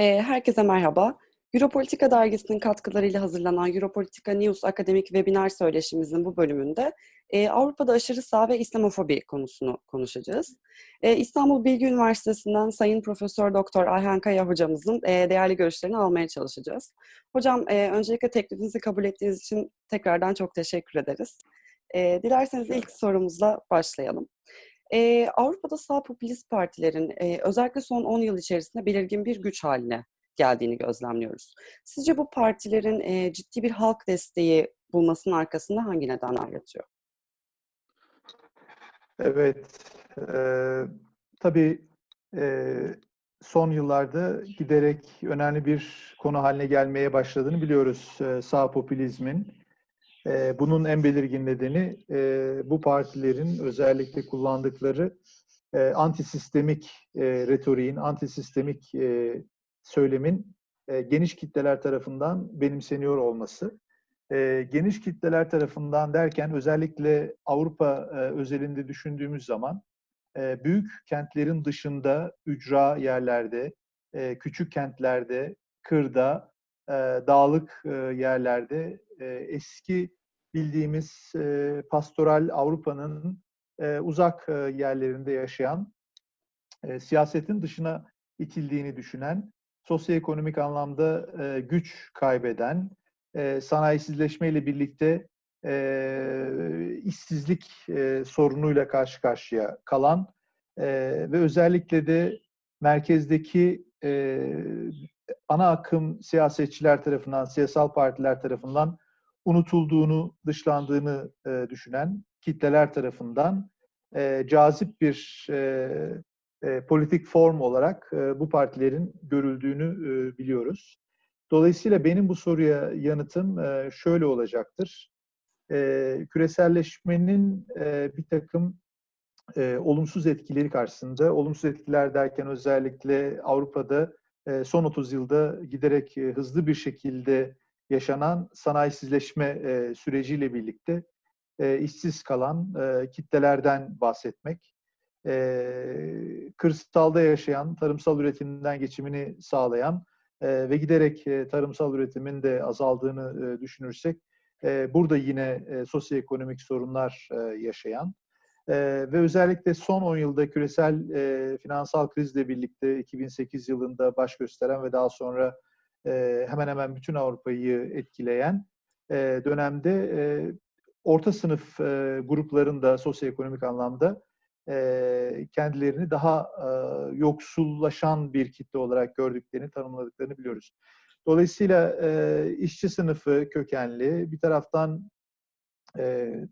Ee, herkese merhaba. Europolitika dergisinin katkılarıyla hazırlanan Europolitika News akademik webinar söyleşimizin bu bölümünde e, Avrupa'da aşırı sağ ve İslamofobi konusunu konuşacağız. E, İstanbul Bilgi Üniversitesi'nden Sayın Profesör Doktor Ayhan Kaya hocamızın e, değerli görüşlerini almaya çalışacağız. Hocam e, öncelikle teklifinizi kabul ettiğiniz için tekrardan çok teşekkür ederiz. E, dilerseniz ilk sorumuzla başlayalım. Ee, Avrupa'da sağ popülist partilerin e, özellikle son 10 yıl içerisinde belirgin bir güç haline geldiğini gözlemliyoruz. Sizce bu partilerin e, ciddi bir halk desteği bulmasının arkasında hangi nedenler yatıyor? Evet, e, tabii e, son yıllarda giderek önemli bir konu haline gelmeye başladığını biliyoruz e, sağ popülizmin. E, bunun en belirgin nedeni e, bu partilerin özellikle kullandıkları e, antisistemik e, retoriğin, antisistemik e, söylemin geniş kitleler tarafından benimseniyor olması. Geniş kitleler tarafından derken özellikle Avrupa özelinde düşündüğümüz zaman büyük kentlerin dışında ücra yerlerde, küçük kentlerde, kırda, dağlık yerlerde e, eski bildiğimiz e, pastoral Avrupa'nın e, uzak yerlerinde yaşayan, siyasetin dışına itildiğini düşünen, sosyoekonomik anlamda güç kaybeden, e, sanayisizleşmeyle birlikte işsizlik sorunuyla karşı karşıya kalan ve özellikle de merkezdeki ana akım siyasetçiler tarafından, siyasal partiler tarafından unutulduğunu, dışlandığını e, düşünen kitleler tarafından e, cazip bir e, e, politik form olarak e, bu partilerin görüldüğünü e, biliyoruz. Dolayısıyla benim bu soruya yanıtım e, şöyle olacaktır. E, küreselleşmenin e, bir takım e, olumsuz etkileri karşısında, olumsuz etkiler derken özellikle Avrupa'da e, son 30 yılda giderek e, hızlı bir şekilde yaşanan sanayisizleşme e, süreciyle birlikte e, işsiz kalan e, kitlelerden bahsetmek, e, kırsalda yaşayan, tarımsal üretimden geçimini sağlayan e, ve giderek e, tarımsal üretimin de azaldığını e, düşünürsek, e, burada yine e, sosyoekonomik sorunlar e, yaşayan e, ve özellikle son 10 yılda küresel e, finansal krizle birlikte 2008 yılında baş gösteren ve daha sonra e, hemen hemen bütün Avrupa'yı etkileyen e, dönemde e, orta sınıf e, gruplarında sosyoekonomik anlamda kendilerini daha yoksullaşan bir kitle olarak gördüklerini, tanımladıklarını biliyoruz. Dolayısıyla işçi sınıfı kökenli, bir taraftan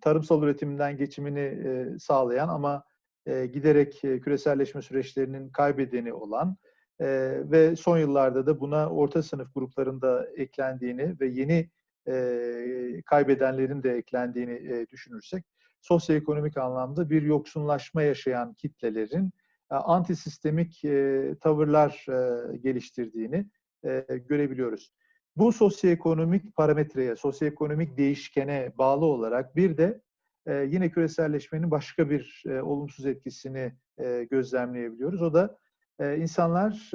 tarımsal üretimden geçimini sağlayan ama giderek küreselleşme süreçlerinin kaybedeni olan e, ve son yıllarda da buna orta sınıf gruplarında eklendiğini ve yeni e, kaybedenlerin de eklendiğini e, düşünürsek sosyoekonomik anlamda bir yoksunlaşma yaşayan kitlelerin e, antisistemik e, tavırlar e, geliştirdiğini e, görebiliyoruz. Bu sosyoekonomik parametreye, sosyoekonomik değişkene bağlı olarak bir de e, yine küreselleşmenin başka bir e, olumsuz etkisini e, gözlemleyebiliyoruz. O da e, insanlar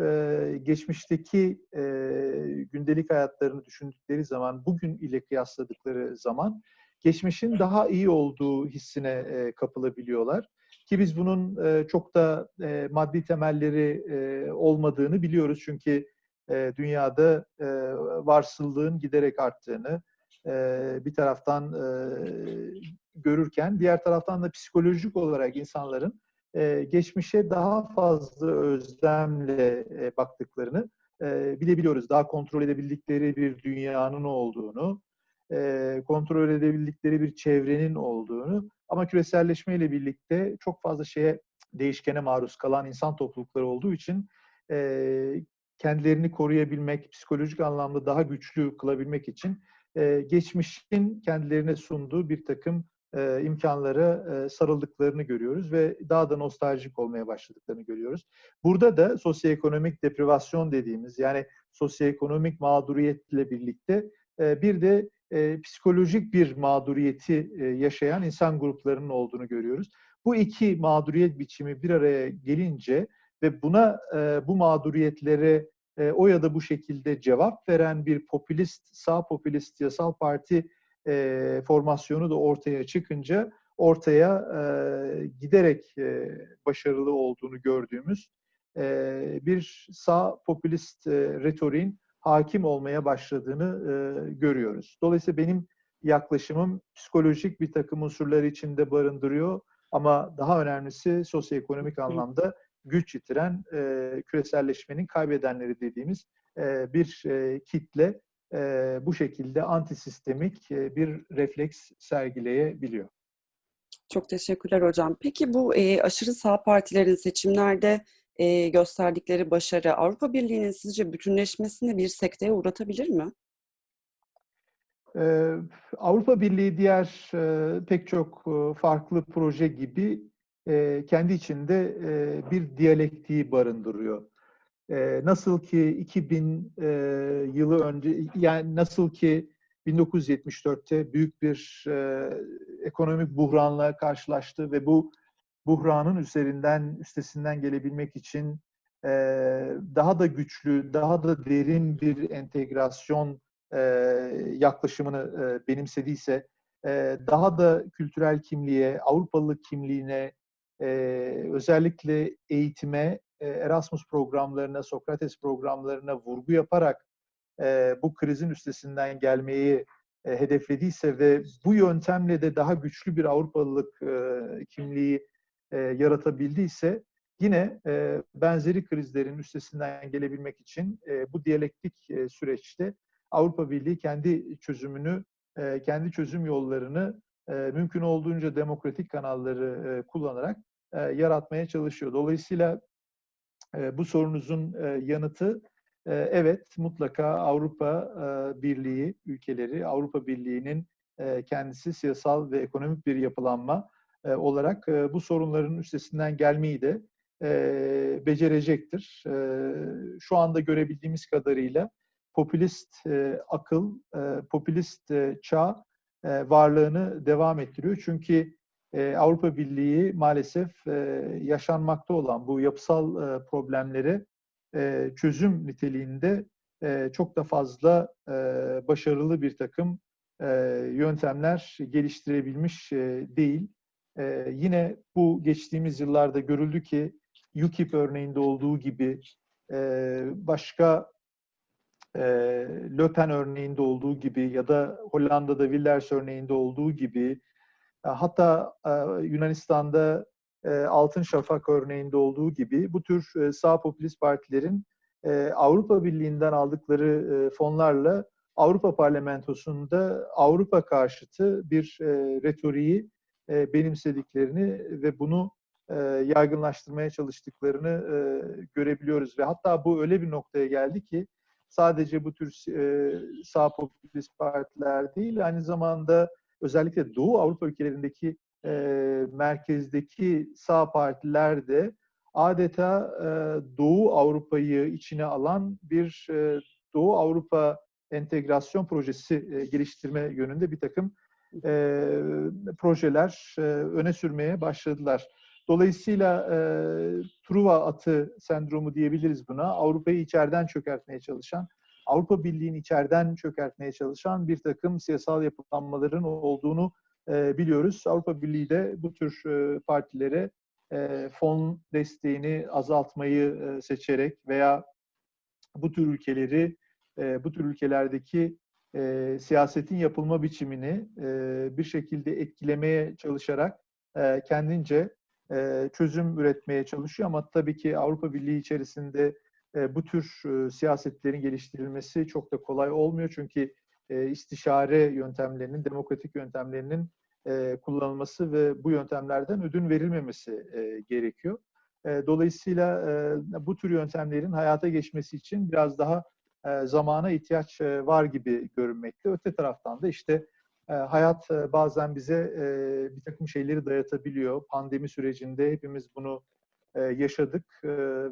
geçmişteki e, gündelik hayatlarını düşündükleri zaman, bugün ile kıyasladıkları zaman geçmişin daha iyi olduğu hissine e, kapılabiliyorlar. Ki biz bunun e, çok da maddi temelleri olmadığını biliyoruz. Çünkü dünyada e, varsıllığın giderek arttığını bir taraftan görürken, diğer taraftan da psikolojik olarak insanların e, geçmişe daha fazla özlemle e, baktıklarını e, bilebiliyoruz. Daha kontrol edebildikleri bir dünyanın olduğunu, e, kontrol edebildikleri bir çevrenin olduğunu ama küreselleşmeyle birlikte çok fazla şeye değişkene maruz kalan insan toplulukları olduğu için e, kendilerini koruyabilmek, psikolojik anlamda daha güçlü kılabilmek için e, geçmişin kendilerine sunduğu bir takım e, imkanlara e, sarıldıklarını görüyoruz ve daha da nostaljik olmaya başladıklarını görüyoruz. Burada da sosyoekonomik deprivasyon dediğimiz yani sosyoekonomik mağduriyetle birlikte e, bir de e, psikolojik bir mağduriyeti e, yaşayan insan gruplarının olduğunu görüyoruz. Bu iki mağduriyet biçimi bir araya gelince ve buna e, bu mağduriyetlere e, o ya da bu şekilde cevap veren bir popülist, sağ popülist yasal parti e, formasyonu da ortaya çıkınca ortaya e, giderek e, başarılı olduğunu gördüğümüz e, bir sağ popülist e, retoriğin hakim olmaya başladığını e, görüyoruz. Dolayısıyla benim yaklaşımım psikolojik bir takım unsurları içinde barındırıyor ama daha önemlisi sosyoekonomik anlamda güç yitiren e, küreselleşmenin kaybedenleri dediğimiz e, bir e, kitle e, bu şekilde antisistemik e, bir refleks sergileyebiliyor. Çok teşekkürler hocam. Peki bu e, aşırı sağ partilerin seçimlerde e, gösterdikleri başarı Avrupa Birliği'nin sizce bütünleşmesini bir sekteye uğratabilir mi? Ee, Avrupa Birliği diğer e, pek çok e, farklı proje gibi e, kendi içinde e, bir diyalektiği barındırıyor. E, nasıl ki 2000 e, yılı önce, yani nasıl ki 1974'te büyük bir e, ekonomik buhranla karşılaştı ve bu buhranın üzerinden üstesinden gelebilmek için e, daha da güçlü, daha da derin bir entegrasyon e, yaklaşımını e, benimsediyse, e, daha da kültürel kimliğe, Avrupalılık kimliğine, e, özellikle eğitime, Erasmus programlarına, Sokrates programlarına vurgu yaparak e, bu krizin üstesinden gelmeyi e, hedeflediyse ve bu yöntemle de daha güçlü bir Avrupalılık e, kimliği e, yaratabildiyse yine e, benzeri krizlerin üstesinden gelebilmek için e, bu diyalektik e, süreçte Avrupa Birliği kendi çözümünü, e, kendi çözüm yollarını e, mümkün olduğunca demokratik kanalları e, kullanarak e, yaratmaya çalışıyor. Dolayısıyla e, bu sorunuzun e, yanıtı e, evet mutlaka Avrupa e, Birliği ülkeleri, Avrupa Birliği'nin kendisi siyasal ve ekonomik bir yapılanma olarak bu sorunların üstesinden gelmeyi de becerecektir. Şu anda görebildiğimiz kadarıyla popülist akıl, popülist çağ varlığını devam ettiriyor. Çünkü e, Avrupa Birliği maalesef e, yaşanmakta olan bu yapısal e, problemleri e, çözüm niteliğinde çok da fazla başarılı bir takım yöntemler geliştirebilmiş değil. Yine bu geçtiğimiz yıllarda görüldü ki UKIP örneğinde olduğu gibi başka e, örneğinde olduğu gibi ya da Hollanda'da Wilders örneğinde olduğu gibi hatta e, Yunanistan'da e, Altın Şafak örneğinde olduğu gibi bu tür e, sağ popülist partilerin e, Avrupa Birliği'nden aldıkları e, fonlarla Avrupa Parlamentosu'nda Avrupa karşıtı bir e, retoriği e, benimsediklerini ve bunu e, yaygınlaştırmaya çalıştıklarını e, görebiliyoruz ve hatta bu öyle bir noktaya geldi ki sadece bu tür e, sağ popülist partiler değil, aynı zamanda özellikle Doğu Avrupa ülkelerindeki e, merkezdeki sağ partiler de adeta e, Doğu Avrupa'yı içine alan bir e, Doğu Avrupa entegrasyon projesi e, geliştirme yönünde bir takım e, projeler e, öne sürmeye başladılar. Dolayısıyla e, Truva atı sendromu diyebiliriz buna. Avrupa'yı içeriden çökertmeye çalışan, Avrupa Birliği'ni içeriden çökertmeye çalışan bir takım siyasal yapılanmaların olduğunu e, biliyoruz. Avrupa Birliği de bu tür e, partilere e, fon desteğini azaltmayı e, seçerek veya bu tür ülkeleri, e, bu tür ülkelerdeki e, siyasetin yapılma biçimini e, bir şekilde etkilemeye çalışarak e, kendince e, çözüm üretmeye çalışıyor ama tabii ki Avrupa Birliği içerisinde e, bu tür e, siyasetlerin geliştirilmesi çok da kolay olmuyor çünkü e, istişare yöntemlerinin, demokratik yöntemlerinin kullanılması ve bu yöntemlerden ödün verilmemesi gerekiyor. Dolayısıyla bu tür yöntemlerin hayata geçmesi için biraz daha zamana ihtiyaç var gibi görünmekte. Öte taraftan da işte hayat bazen bize bir takım şeyleri dayatabiliyor. Pandemi sürecinde hepimiz bunu yaşadık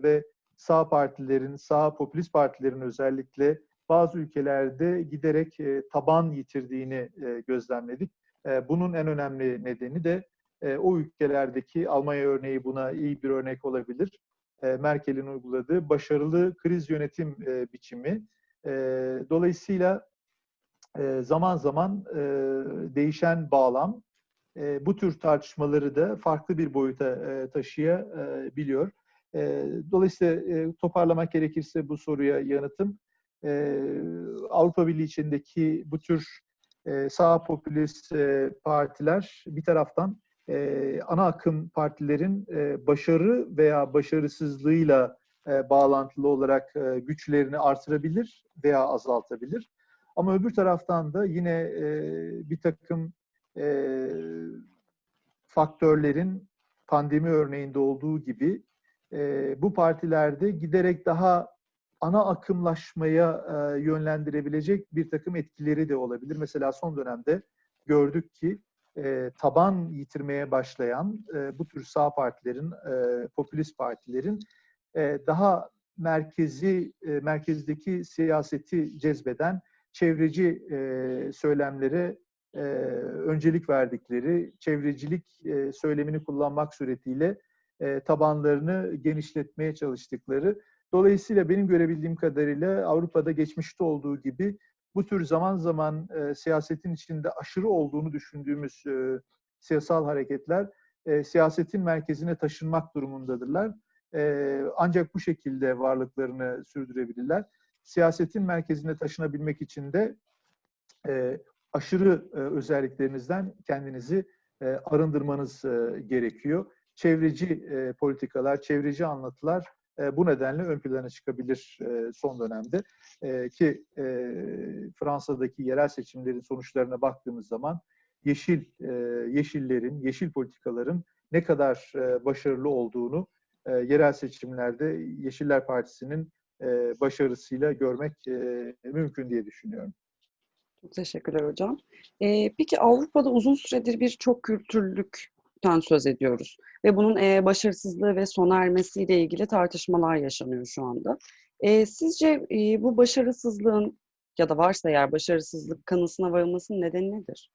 ve sağ partilerin, sağ popülist partilerin özellikle bazı ülkelerde giderek e, taban yitirdiğini e, gözlemledik. E, bunun en önemli nedeni de e, o ülkelerdeki Almanya örneği buna iyi bir örnek olabilir. e, Merkel'in uyguladığı başarılı kriz yönetim e, biçimi. E, dolayısıyla e, zaman zaman e, değişen bağlam e, bu tür tartışmaları da farklı bir boyuta e, taşıyabiliyor. E, dolayısıyla e, toparlamak gerekirse bu soruya yanıtım e, Avrupa Birliği içindeki bu tür e, sağ popülist e, partiler bir taraftan e, ana akım partilerin e, başarı veya başarısızlığıyla e, bağlantılı olarak e, güçlerini artırabilir veya azaltabilir. Ama öbür taraftan da yine e, bir takım e, faktörlerin pandemi örneğinde olduğu gibi e, bu partilerde giderek daha ana akımlaşmaya e, yönlendirebilecek bir takım etkileri de olabilir. Mesela son dönemde gördük ki e, taban yitirmeye başlayan e, bu tür sağ partilerin, e, popülist partilerin e, daha merkezi e, merkezdeki siyaseti cezbeden çevreci e, söylemlere e, öncelik verdikleri, çevrecilik e, söylemini kullanmak suretiyle e, tabanlarını genişletmeye çalıştıkları. Dolayısıyla benim görebildiğim kadarıyla Avrupa'da geçmişte olduğu gibi bu tür zaman zaman e, siyasetin içinde aşırı olduğunu düşündüğümüz e, siyasal hareketler e, siyasetin merkezine taşınmak durumundadırlar. E, ancak bu şekilde varlıklarını sürdürebilirler. Siyasetin merkezine taşınabilmek için de e, aşırı e, özelliklerinizden kendinizi e, arındırmanız e, gerekiyor. Çevreci e, politikalar, çevreci anlatılar e, bu nedenle ön plana çıkabilir e, son dönemde. E, ki e, Fransa'daki yerel seçimlerin sonuçlarına baktığımız zaman yeşil e, yeşillerin, yeşil politikaların ne kadar e, başarılı olduğunu e, yerel seçimlerde Yeşiller Partisi'nin e, başarısıyla görmek e, mümkün diye düşünüyorum. Teşekkürler hocam. Ee, peki Avrupa'da uzun süredir bir çok kültürlükten söz ediyoruz ve bunun e, başarısızlığı ve sona ermesiyle ilgili tartışmalar yaşanıyor şu anda. E, sizce e, bu başarısızlığın ya da varsa eğer başarısızlık kanısına varılmasının nedeni nedir?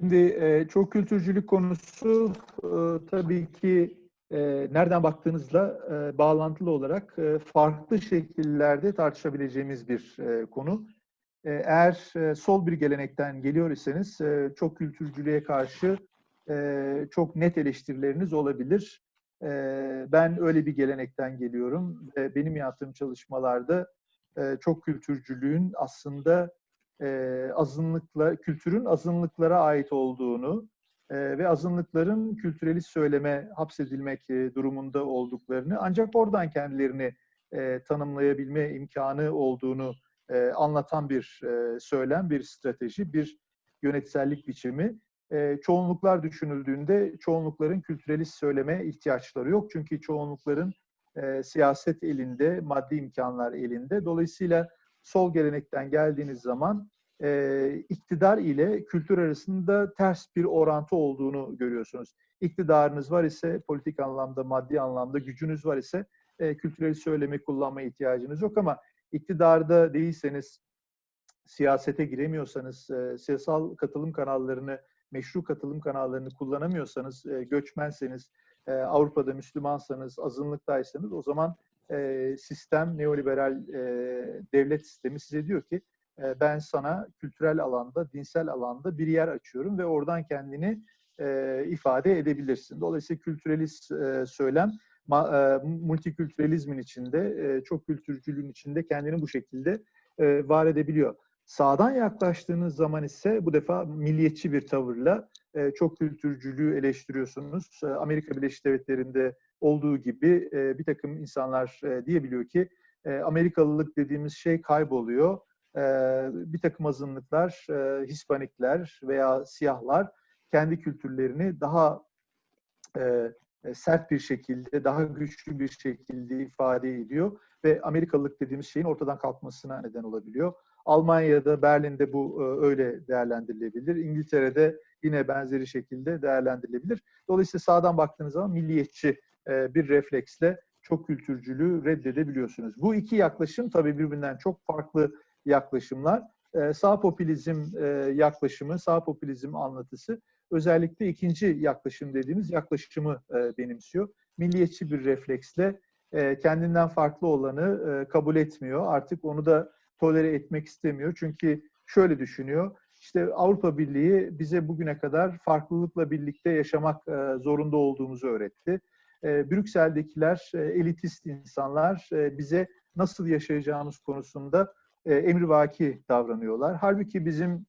Şimdi e, çok kültürcülük konusu e, tabii ki e, nereden baktığınızla e, bağlantılı olarak e, farklı şekillerde tartışabileceğimiz bir e, konu. E, eğer e, sol bir gelenekten geliyor iseniz e, çok kültürcülüğe karşı çok net eleştirileriniz olabilir. Ben öyle bir gelenekten geliyorum ve benim yaptığım çalışmalarda çok kültürcülüğün aslında azınlıkla kültürün azınlıklara ait olduğunu ve azınlıkların kültürelist söyleme hapsedilmek durumunda olduklarını ancak oradan kendilerini tanımlayabilme imkanı olduğunu anlatan bir söylem, bir strateji, bir yönetsellik biçimi. E, çoğunluklar düşünüldüğünde çoğunlukların kültürelist söyleme ihtiyaçları yok. Çünkü çoğunlukların e, siyaset elinde, maddi imkanlar elinde. Dolayısıyla sol gelenekten geldiğiniz zaman e, iktidar ile kültür arasında ters bir orantı olduğunu görüyorsunuz. İktidarınız var ise, politik anlamda, maddi anlamda gücünüz var ise e, kültürel söylemi kullanma ihtiyacınız yok ama iktidarda değilseniz, siyasete giremiyorsanız, e, siyasal katılım kanallarını, meşru katılım kanallarını kullanamıyorsanız, e, göçmenseniz, e, Avrupa'da Müslümansanız, azınlıktaysanız o zaman e, sistem, neoliberal e, devlet sistemi size diyor ki e, ben sana kültürel alanda, dinsel alanda bir yer açıyorum ve oradan kendini e, ifade edebilirsin. Dolayısıyla kültürelist e, söylem ma, e, multikültürelizmin içinde, e, çok kültürcülüğün içinde kendini bu şekilde e, var edebiliyor. Sağdan yaklaştığınız zaman ise bu defa milliyetçi bir tavırla e, çok kültürcülüğü eleştiriyorsunuz. E, Amerika Birleşik Devletleri'nde olduğu gibi e, bir takım insanlar e, diyebiliyor ki e, Amerikalılık dediğimiz şey kayboluyor. E, bir takım azınlıklar, e, Hispanikler veya siyahlar kendi kültürlerini daha e, sert bir şekilde, daha güçlü bir şekilde ifade ediyor ve Amerikalılık dediğimiz şeyin ortadan kalkmasına neden olabiliyor. Almanya'da, Berlin'de bu öyle değerlendirilebilir. İngiltere'de yine benzeri şekilde değerlendirilebilir. Dolayısıyla sağdan baktığınız zaman milliyetçi bir refleksle çok kültürcülüğü reddedebiliyorsunuz. Bu iki yaklaşım tabii birbirinden çok farklı yaklaşımlar. Sağ popülizm yaklaşımı, sağ popülizm anlatısı özellikle ikinci yaklaşım dediğimiz yaklaşımı e, benimsiyor. Milliyetçi bir refleksle e, kendinden farklı olanı e, kabul etmiyor. Artık onu da tolere etmek istemiyor. Çünkü şöyle düşünüyor. İşte Avrupa Birliği bize bugüne kadar farklılıkla birlikte yaşamak e, zorunda olduğumuzu öğretti. E, Brüksel'dekiler e, elitist insanlar bize nasıl yaşayacağımız konusunda emrivaki davranıyorlar. Halbuki bizim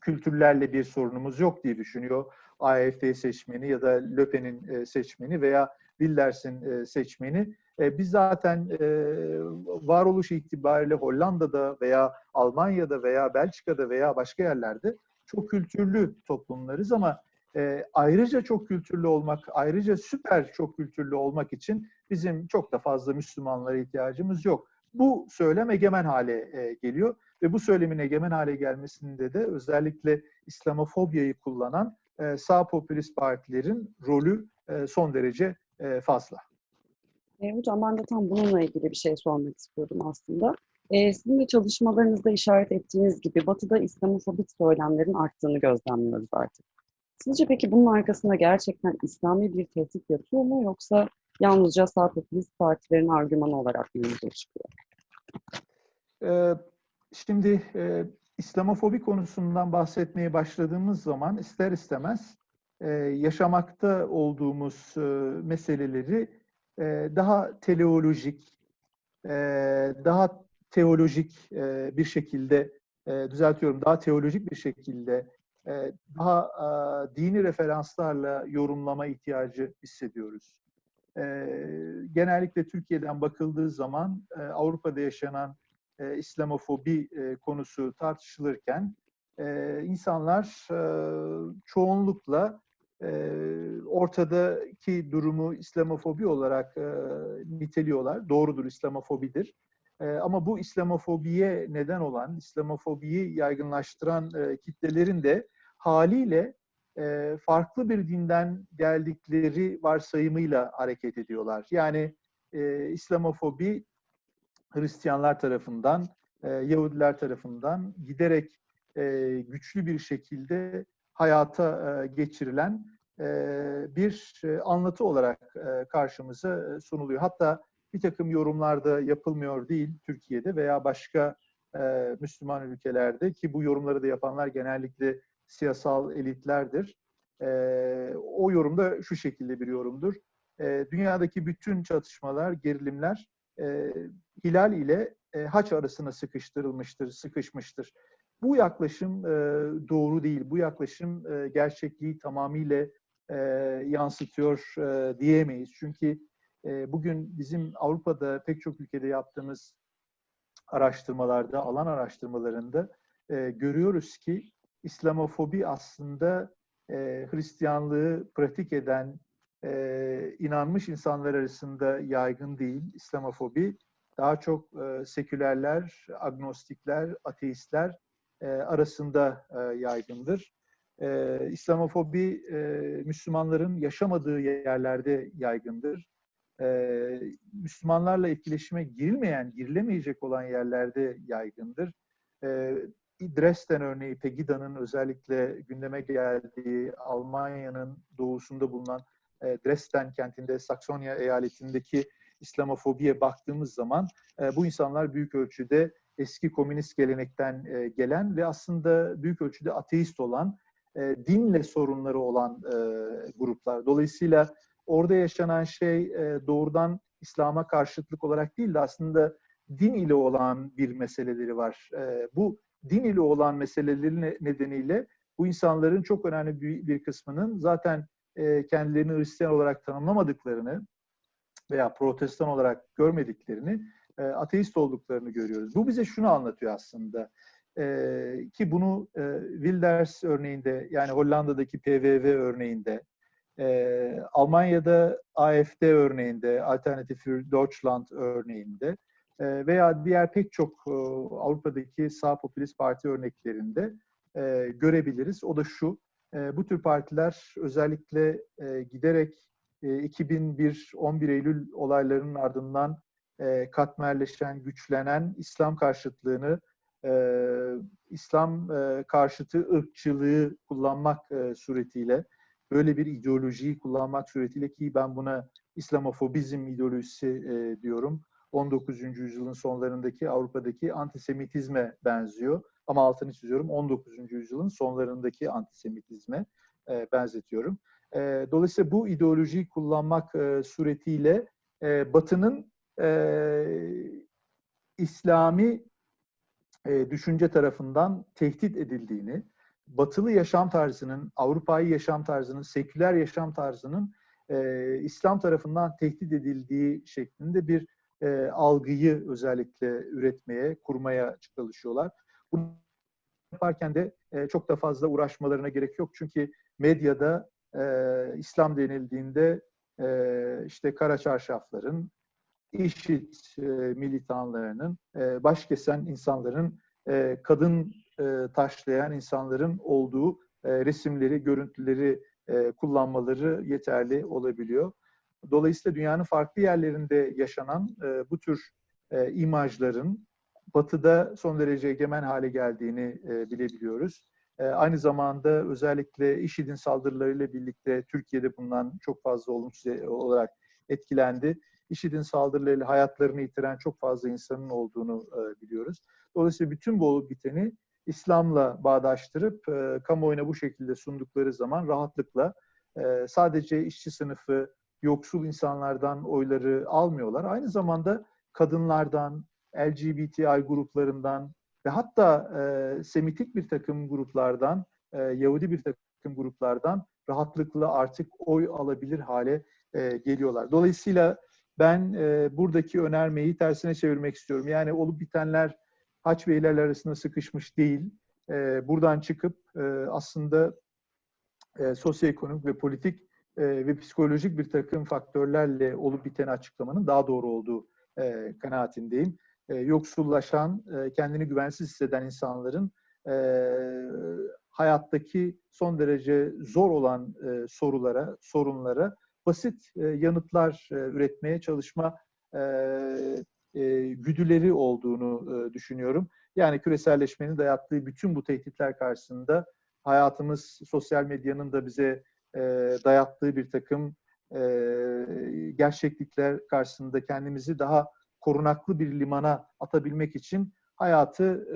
kültürlerle bir sorunumuz yok diye düşünüyor AFD seçmeni ya da Le Pen'in e, seçmeni veya Wilders'in e, seçmeni. E, biz zaten e, varoluş itibariyle Hollanda'da veya Almanya'da veya Belçika'da veya başka yerlerde çok kültürlü toplumlarız ama e, ayrıca çok kültürlü olmak, ayrıca süper çok kültürlü olmak için bizim çok da fazla Müslümanlara ihtiyacımız yok. Bu söylem egemen hale e, geliyor ve bu söylemin egemen hale gelmesinde de özellikle İslamofobyayı kullanan e, sağ popülist partilerin rolü e, son derece e, fazla. E, hocam ben de tam bununla ilgili bir şey sormak istiyordum aslında. E, sizin de çalışmalarınızda işaret ettiğiniz gibi Batı'da İslamofobik söylemlerin arttığını gözlemliyoruz artık. Sizce peki bunun arkasında gerçekten İslami bir tehdit yatıyor mu yoksa yalnızca sağ popülist partilerin argümanı olarak günümüze çıkıyor? Ee, şimdi e, İslamofobi konusundan bahsetmeye başladığımız zaman ister istemez e, yaşamakta olduğumuz e, meseleleri e, daha teleolojik, e, daha teolojik e, bir şekilde e, düzeltiyorum, daha teolojik bir şekilde e, daha e, dini referanslarla yorumlama ihtiyacı hissediyoruz. E, genellikle Türkiye'den bakıldığı zaman e, Avrupa'da yaşanan e, İslamofobi e, konusu tartışılırken e, insanlar e, çoğunlukla ortadaki durumu İslamofobi olarak niteliyorlar. Doğrudur, İslamofobidir. Ama bu İslamofobiye neden olan, İslamofobiyi yaygınlaştıran kitlelerin de haliyle farklı bir dinden geldikleri varsayımıyla hareket ediyorlar. Yani İslamofobi Hristiyanlar tarafından, Yahudiler tarafından giderek güçlü bir şekilde hayata e, geçirilen e, bir e, anlatı olarak karşımıza sunuluyor. Hatta bir takım yorumlarda yapılmıyor değil Türkiye'de veya başka Müslüman ülkelerde ki bu yorumları da yapanlar genellikle siyasal elitlerdir. E, o yorumda şu şekilde bir yorumdur. Dünyadaki bütün çatışmalar, gerilimler hilal ile haç arasına sıkıştırılmıştır, sıkışmıştır. Bu yaklaşım e, doğru değil. Bu yaklaşım e, gerçekliği tamamıyla e, yansıtıyor e, diyemeyiz. Çünkü e, bugün bizim Avrupa'da pek çok ülkede yaptığımız araştırmalarda, alan araştırmalarında e, görüyoruz ki İslamofobi aslında e, Hristiyanlığı pratik eden, e, inanmış insanlar arasında yaygın değil İslamofobi. Daha çok e, sekülerler, agnostikler, ateistler e, arasında e, yaygındır. E, İslamofobi Müslümanların yaşamadığı yerlerde yaygındır. Müslümanlarla etkileşime girilmeyen, girilemeyecek olan yerlerde yaygındır. Dresden örneği, Pegida'nın özellikle gündeme geldiği Almanya'nın doğusunda bulunan Dresden kentinde, Saksonya eyaletindeki İslamofobiye baktığımız zaman bu insanlar büyük ölçüde eski komünist gelenekten e, gelen ve aslında büyük ölçüde ateist olan, dinle sorunları olan gruplar. Dolayısıyla orada yaşanan şey doğrudan İslam'a karşıtlık olarak değil de aslında din ile olan bir meseleleri var. Bu din ile olan meseleleri nedeniyle bu insanların çok önemli bir kısmının zaten e, kendilerini Hristiyan olarak tanımlamadıklarını veya protestan olarak görmediklerini, e, ateist olduklarını görüyoruz. Bu bize şunu anlatıyor aslında. E, ki bunu e, Wilders örneğinde, yani Hollanda'daki PVV örneğinde, e, Almanya'da AFD örneğinde, Alternative für Deutschland örneğinde e, veya diğer pek çok e, Avrupa'daki sağ popülist parti örneklerinde e, görebiliriz. O da şu, e, bu tür partiler özellikle e, giderek e, 2001 11 Eylül olaylarının ardından e, katmerleşen, güçlenen İslam karşıtlığını e, İslam e, karşıtı ırkçılığı kullanmak e, suretiyle, böyle bir ideolojiyi kullanmak suretiyle ki ben buna İslamofobizm ideolojisi e, diyorum. 19. yüzyılın sonlarındaki Avrupa'daki antisemitizme benziyor. Ama altını çiziyorum 19. yüzyılın sonlarındaki antisemitizme e, benzetiyorum. E, dolayısıyla bu ideolojiyi kullanmak e, suretiyle e, Batı'nın e, İslami e, düşünce tarafından tehdit edildiğini, batılı yaşam tarzının, Avrupa'yı yaşam tarzının, seküler yaşam tarzının e, İslam tarafından tehdit edildiği şeklinde bir e, algıyı özellikle üretmeye, kurmaya çalışıyorlar. Bunu yaparken de e, çok da fazla uğraşmalarına gerek yok. Çünkü medyada e, İslam denildiğinde e, işte kara çarşafların, IŞİD e, militanlarının, e, baş kesen insanların, e, kadın e, taşlayan insanların olduğu e, resimleri, görüntüleri e, kullanmaları yeterli olabiliyor. Dolayısıyla dünyanın farklı yerlerinde yaşanan e, bu tür e, imajların Batı'da son derece egemen hale geldiğini e, bilebiliyoruz. E, aynı zamanda özellikle IŞİD'in saldırılarıyla birlikte Türkiye'de bundan çok fazla olumsuz olarak etkilendi. IŞİD'in saldırılarıyla hayatlarını yitiren çok fazla insanın olduğunu e, biliyoruz. Dolayısıyla bütün bu olup biteni İslam'la bağdaştırıp e, kamuoyuna bu şekilde sundukları zaman rahatlıkla e, sadece işçi sınıfı, yoksul insanlardan oyları almıyorlar. Aynı zamanda kadınlardan, LGBTI gruplarından ve hatta Semitik bir takım gruplardan, Yahudi bir takım gruplardan rahatlıkla artık oy alabilir hale geliyorlar. Dolayısıyla ben e, buradaki önermeyi tersine çevirmek istiyorum. Yani olup bitenler haç ve hilal arasında sıkışmış değil. E, buradan çıkıp e, aslında e, sosyoekonomik ve politik e, ve psikolojik bir takım faktörlerle olup biteni açıklamanın daha doğru olduğu e, kanaatindeyim. E, yoksullaşan, e, kendini güvensiz hisseden insanların e, hayattaki son derece zor olan e, sorulara, sorunlara basit e, yanıtlar e, üretmeye çalışma e, güdüleri olduğunu düşünüyorum. Yani küreselleşmenin dayattığı bütün bu tehditler karşısında hayatımız sosyal medyanın da bize dayattığı bir takım gerçeklikler karşısında kendimizi daha korunaklı bir limana atabilmek için hayatı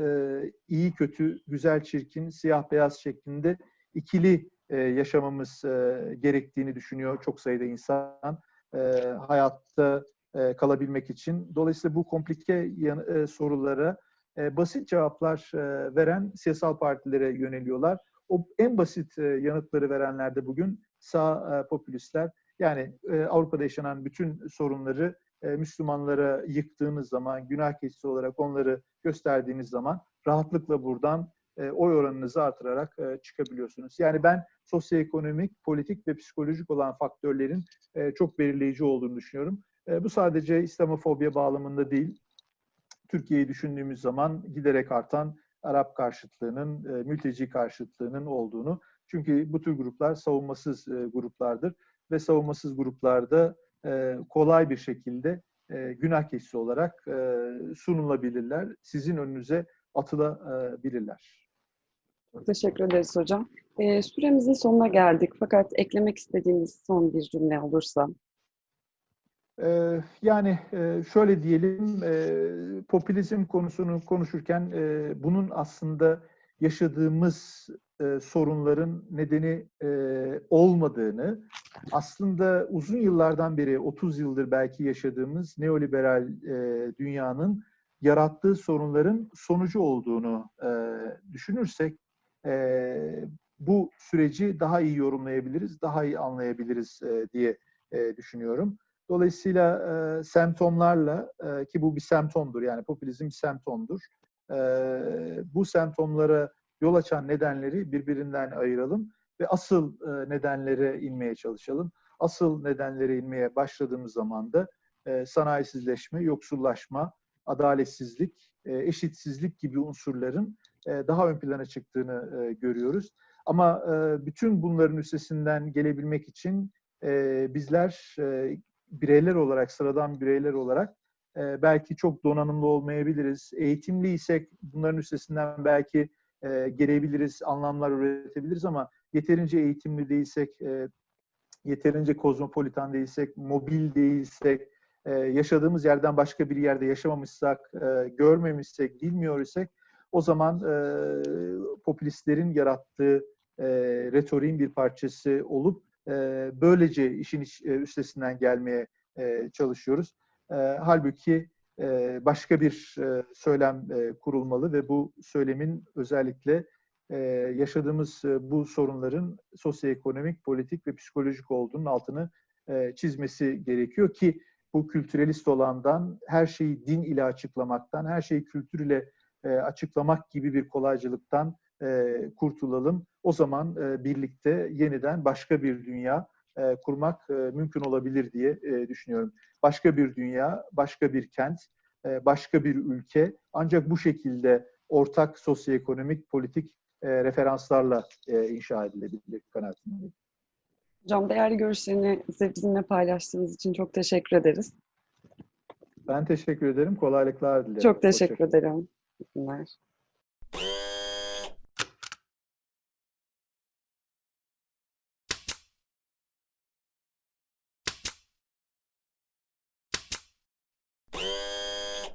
iyi kötü, güzel çirkin, siyah beyaz şeklinde ikili e, yaşamamız e, gerektiğini düşünüyor çok sayıda insan e, hayatta e, kalabilmek için. Dolayısıyla bu komplike yan, e, sorulara e, basit cevaplar e, veren siyasal partilere yöneliyorlar. O en basit e, yanıtları verenler de bugün sağ e, popülistler. Yani e, Avrupa'da yaşanan bütün sorunları e, Müslümanlara yıktığınız zaman, günah keçisi olarak onları gösterdiğiniz zaman rahatlıkla buradan e, oy oranınızı artırarak e, çıkabiliyorsunuz. Yani ben sosyoekonomik, politik ve psikolojik olan faktörlerin e, çok belirleyici olduğunu düşünüyorum. Bu sadece İslamofobiya bağlamında değil, Türkiye'yi düşündüğümüz zaman giderek artan Arap karşıtlığının, e, mülteci karşıtlığının olduğunu. Çünkü bu tür gruplar savunmasız gruplardır ve savunmasız gruplarda kolay bir şekilde e, günah keçisi olarak sunulabilirler. Sizin önünüze atılabilirler. Çok teşekkür ederiz hocam. E, süremizin sonuna geldik fakat eklemek istediğiniz son bir cümle olursa. Ee, yani e, şöyle diyelim, e, popülizm konusunu konuşurken e, bunun aslında yaşadığımız sorunların nedeni olmadığını, aslında uzun yıllardan beri, 30 yıldır belki yaşadığımız neoliberal dünyanın yarattığı sorunların sonucu olduğunu düşünürsek, bu süreci daha iyi yorumlayabiliriz, daha iyi anlayabiliriz diye düşünüyorum. Dolayısıyla e, semptomlarla e, ki bu bir semptomdur yani popülizm bir semptomdur. E, bu semptomlara yol açan nedenleri birbirinden ayıralım ve asıl e, nedenlere inmeye çalışalım. Asıl nedenlere inmeye başladığımız zaman da e, sanayisizleşme, yoksullaşma, adaletsizlik, e, eşitsizlik gibi unsurların e, daha ön plana çıktığını e, görüyoruz. Ama bütün bunların üstesinden gelebilmek için bizler bireyler olarak, sıradan bireyler olarak belki çok donanımlı olmayabiliriz. Eğitimliysek bunların üstesinden belki gelebiliriz, anlamlar üretebiliriz ama yeterince eğitimli değilsek, yeterince kozmopolitan değilsek, mobil değilsek, e, yaşadığımız yerden başka bir yerde yaşamamışsak, e, görmemişsek, bilmiyor isek o zaman e, popülistlerin yarattığı e, retoriğin bir parçası olup e, böylece işin iç- e, üstesinden gelmeye e, çalışıyoruz. E, halbuki e, başka bir e, söylem e, kurulmalı ve bu söylemin özellikle e, yaşadığımız e, bu sorunların sosyoekonomik, politik ve psikolojik olduğunun altını e, çizmesi gerekiyor ki bu kültürelist olandan her şeyi din ile açıklamaktan, her şeyi kültür ile e, açıklamak gibi bir kolaycılıktan e, kurtulalım. O zaman e, birlikte yeniden başka bir dünya e, kurmak e, mümkün olabilir diye e, düşünüyorum. Başka bir dünya, başka bir kent, e, başka bir ülke ancak bu şekilde ortak sosyoekonomik, politik e, referanslarla e, inşa edilebilir kanaatindeyim. Hocam değerli görüşlerini bize- bizimle paylaştığınız için çok teşekkür ederiz. Ben teşekkür ederim. Kolaylıklar dilerim. Çok teşekkür Hoşça kalın. ederim. İyi günler.